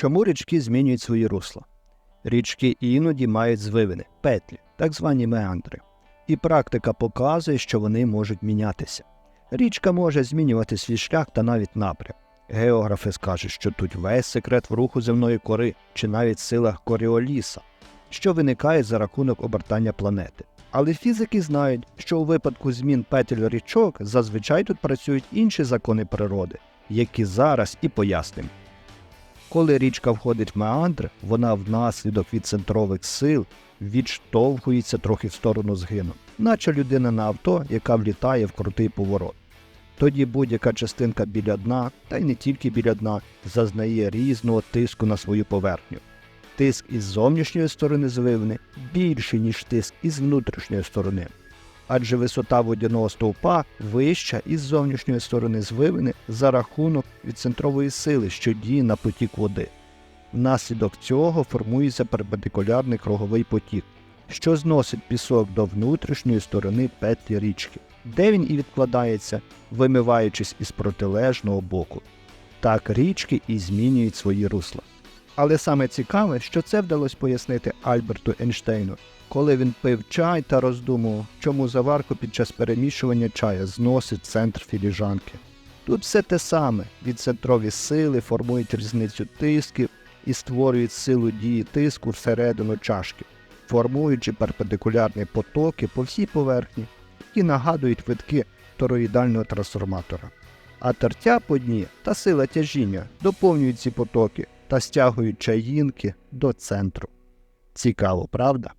Чому річки змінюють свої русла? Річки іноді мають звивини, петлі, так звані меандри. І практика показує, що вони можуть мінятися. Річка може змінювати свій шлях та навіть напрям. Географи скажуть, що тут весь секрет в руху земної кори чи навіть силах Коріоліса, що виникає за рахунок обертання планети. Але фізики знають, що у випадку змін петель річок зазвичай тут працюють інші закони природи, які зараз і пояснимо. Коли річка входить в меандр, вона внаслідок від центрових сил відштовхується трохи в сторону згину, наче людина на авто, яка влітає в крутий поворот. Тоді будь-яка частинка біля дна, та й не тільки біля дна, зазнає різного тиску на свою поверхню. Тиск із зовнішньої сторони звивини більший, ніж тиск із внутрішньої сторони. Адже висота водяного стовпа вища із зовнішньої сторони звивини за рахунок від центрової сили, що діє на потік води. Внаслідок цього формується перпендикулярний круговий потік, що зносить пісок до внутрішньої сторони петлі річки, де він і відкладається, вимиваючись із протилежного боку. Так річки і змінюють свої русла. Але саме цікаве, що це вдалося пояснити Альберту Ейнштейну, коли він пив чай та роздумував, чому заварку під час перемішування чая зносить центр філіжанки. Тут все те саме: відцентрові сили формують різницю тисків і створюють силу дії тиску всередину чашки, формуючи перпендикулярні потоки по всій поверхні, які нагадують витки тороїдального трансформатора. А тертя по дні та сила тяжіння доповнюють ці потоки та стягують чаїнки до центру. Цікаво, правда?